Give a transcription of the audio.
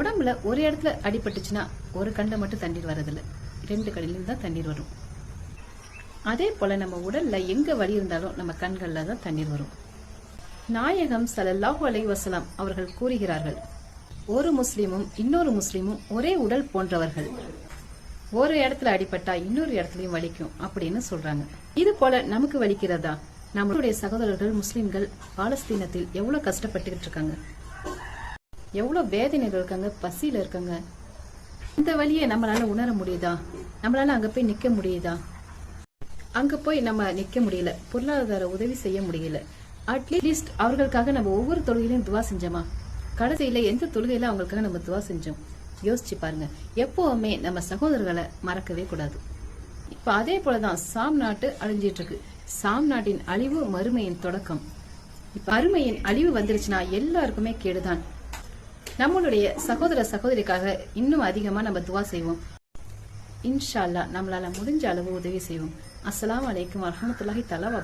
உடம்புல ஒரு இடத்துல அடிபட்டுச்சுன்னா ஒரு கண்ணில் மட்டும் தண்ணீர் வரதில்ல ரெண்டு கண்ணிலும் தான் தண்ணீர் வரும். அதே போல நம்ம உடல்ல எங்க வலி இருந்தாலும் நம்ம கண்களில் தான் தண்ணீர் வரும். நாயகம் சலல்லாஹு அலை வசலாம் அவர்கள் கூறுகிறார்கள் ஒரு முஸ்லீமும் இன்னொரு முஸ்லீமும் ஒரே உடல் போன்றவர்கள். ஒரு இடத்துல அடிபட்டா இன்னொரு இடத்துலயும் வலிக்கும் அப்படின்னு சொல்றாங்க. இது போல நமக்கு வலிக்கிறதா? நம்மளுடைய சகோதரர்கள் முஸ்லிம்கள் பாலஸ்தீனத்தில் எவ்வளவு கஷ்டப்பட்டுக்கிட்டு இருக்காங்க? எவ்வளவு வேதனைகள் இருக்காங்க பசியில இருக்காங்க. இந்த வழியை நம்மளால உணர முடியுதா? நம்மளால அங்க போய் நிக்க முடியுதா? அங்க போய் நம்ம நிக்க முடியல. பொருளாதார உதவி செய்ய முடியல. அட்லீஸ்ட் அவர்களுக்காக நம்ம ஒவ்வொரு தொழுகையிலும் துவா செஞ்சோமா? கடைசியில் எந்த தொழுகையில அவங்களுக்காக நம்ம துவா செஞ்சோம்? யோசிச்சு பாருங்க. எப்பவுமே நம்ம சகோதரர்களை மறக்கவே கூடாது. இப்ப அதே போலதான் சாம் நாட்டு அழிஞ்சிட்டு இருக்கு. சாம் நாட்டின் அழிவு மறுமையின் தொடக்கம். இப்ப அருமையின் அழிவு வந்துருச்சுன்னா எல்லாருக்குமே கேடுதான். நம்மளுடைய சகோதர சகோதரிக்காக இன்னும் அதிகமாக நம்ம துவா செய்வோம். இன்ஷா அல்லாஹ் நம்மளால முடிஞ்ச அளவு உதவி செய்வோம். அஸ்லாம் அலைக்கும் வரஹ்மத்துல்லாஹி தலா வ